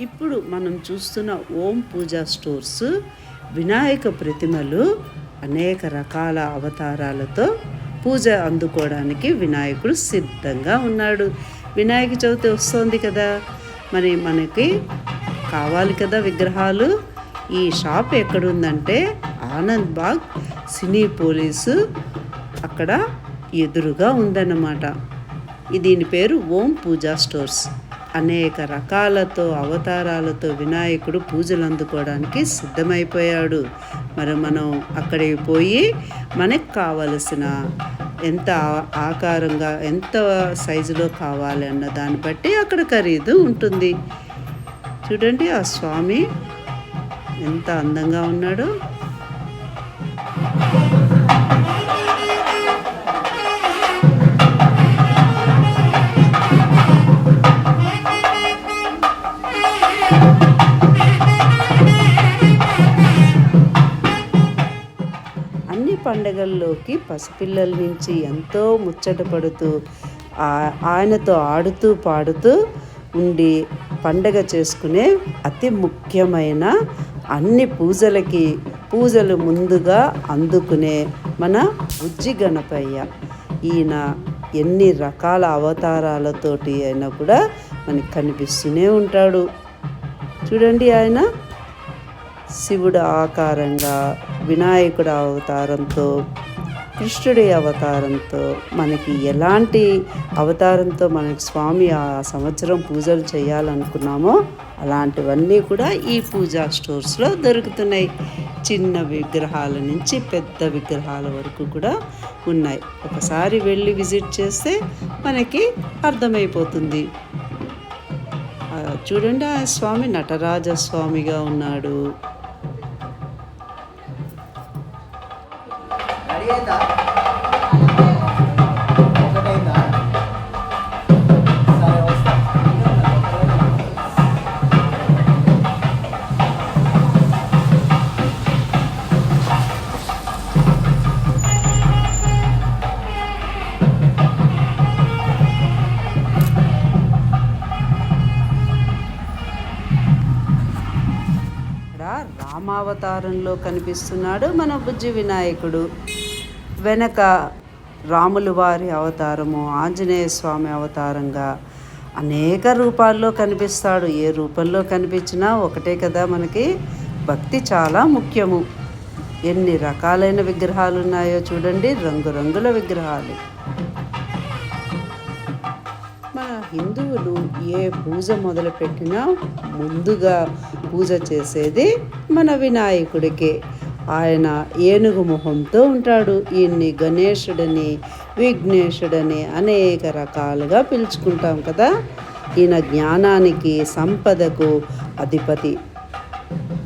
ఇప్పుడు మనం చూస్తున్న ఓం పూజా స్టోర్స్ వినాయక ప్రతిమలు అనేక రకాల అవతారాలతో పూజ అందుకోవడానికి వినాయకుడు సిద్ధంగా ఉన్నాడు. వినాయక చవితి వస్తోంది కదా. మరి మనకి కావాలి కదా విగ్రహాలు. ఈ షాప్ ఎక్కడుందంటే ఆనంద్ బాగ్ సినీ పోలీసు అక్కడ ఎదురుగా ఉందన్నమాట. దీని పేరు ఓం పూజా స్టోర్స్. అనేక రకాలతో అవతారాలతో వినాయకుడు పూజలు అందుకోవడానికి సిద్ధమైపోయాడు. మరి మనం అక్కడికి పోయి మనకు కావలసిన ఎంత ఆకారంగా ఎంత సైజులో కావాలి అన్న దాన్ని బట్టి అక్కడ ఖరీదు ఉంటుంది. చూడండి ఆ స్వామి ఎంత అందంగా ఉన్నాడో. పండగల్లోకి పసిపిల్లల నుంచి ఎంతో ముచ్చట పడుతూ ఆ- ఆయనతో ఆడుతూ పాడుతూ ఉండి పండగ చేసుకునే అతి ముఖ్యమైన అన్ని పూజలకి పూజలు ముందుగా అందుకునే మన బుజ్జి గణపయ్య. ఈయన ఎన్ని రకాల అవతారాలతోటి అయినా కూడా మనకి కనిపిస్తూనే ఉంటాడు. చూడండి ఆయన. శివుడు ఆకారంగా వినాయకుడు అవతారంతో కృష్ణుడి అవతారంతో మనకి ఎలాంటి అవతారంతో మనకి స్వామి ఆ సంవత్సరం పూజలు చేయాలనుకున్నామో అలాంటివన్నీ కూడా ఈ పూజా స్టోర్స్లో దొరుకుతున్నాయి. చిన్న విగ్రహాల నుంచి పెద్ద విగ్రహాల వరకు కూడా ఉన్నాయి. ఒకసారి వెళ్ళి విజిట్ చేస్తే మనకి అర్థమైపోతుంది. చూడండి ఆ స్వామి నటరాజ స్వామిగా ఉన్నాడు. రెడీ రామావతారంలో కనిపిస్తున్నాడు మన బుజ్జి వినాయకుడు. వెనక రాములు వారి అవతారము ఆంజనేయ స్వామి అవతారంగా అనేక రూపాల్లో కనిపిస్తాడు. ఏ రూపంలో కనిపించినా ఒకటే కదా మనకి. భక్తి చాలా ముఖ్యము. ఎన్ని రకాలైన విగ్రహాలు ఉన్నాయో చూడండి. రంగురంగుల విగ్రహాలు. మన హిందువులు ఏ పూజ మొదలుపెట్టినా ముందుగా పూజ చేసేది మన వినాయకుడికే. ఆయన ఏనుగు మొహంతో ఉంటాడు. ఈయన్ని గణేశుడని విఘ్నేశుడని అనేక రకాలుగా పిలుచుకుంటాం కదా. ఈయన జ్ఞానానికి సంపదకు అధిపతి.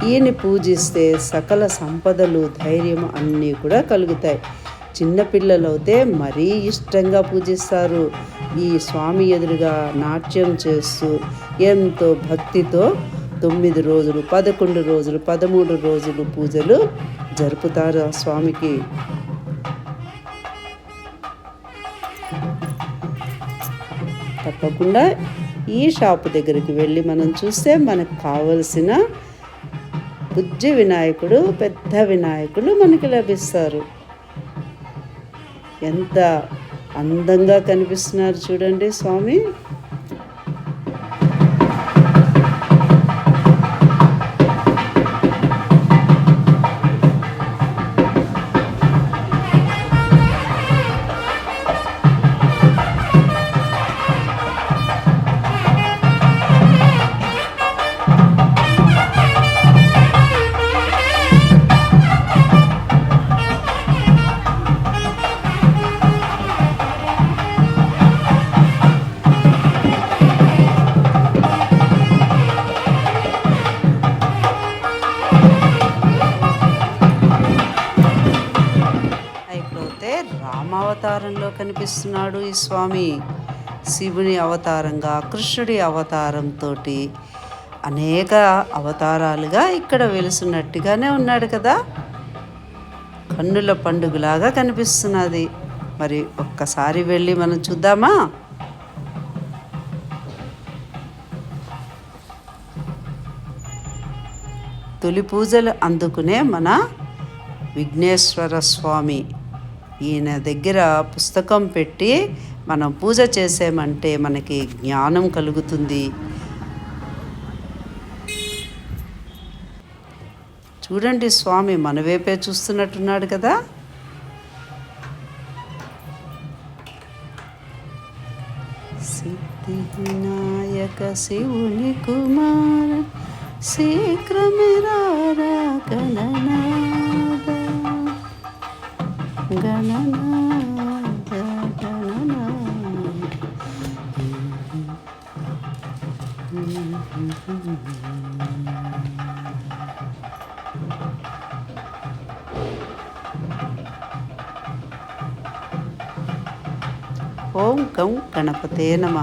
ఈయన్ని పూజిస్తే సకల సంపదలు ధైర్యం అన్నీ కూడా కలుగుతాయి. చిన్నపిల్లలైతే మరీ ఇష్టంగా పూజిస్తారు. ఈ స్వామి ఎదురుగా నాట్యం చేస్తూ ఎంతో భక్తితో తొమ్మిది రోజులు పదకొండు రోజులు పదమూడు రోజులు పూజలు జరుపుతారు ఆ స్వామికి. తప్పకుండా ఈ షాప్ దగ్గరికి వెళ్ళి మనం చూస్తే మనకు కావలసిన బుజ్జి వినాయకుడు పెద్ద వినాయకుడు మనకి లభిస్తారు. ఎంత అందంగా కనిపిస్తున్నారు చూడండి స్వామి. రామావతారంలో కనిపిస్తున్నాడు ఈ స్వామి శివుని అవతారంగా కృష్ణుడి అవతారంతో అనేక అవతారాలుగా ఇక్కడ వెలుసున్నట్టుగానే ఉన్నాడు కదా. కన్నుల పండుగలాగా కనిపిస్తున్నది. మరి ఒక్కసారి వెళ్ళి మనం చూద్దామా? తొలి పూజలు అందుకునే మన విఘ్నేశ్వర స్వామి ఈయన దగ్గర పుస్తకం పెట్టి మనం పూజ చేసామంటే మనకి జ్ఞానం కలుగుతుంది. చూడండి స్వామి మన వైపే చూస్తున్నట్టున్నాడు కదా. సిద్ధి వినాయక శివుని కుమార శీఘ్రమిరారా గణనా ఓం గం గణపతే నమ.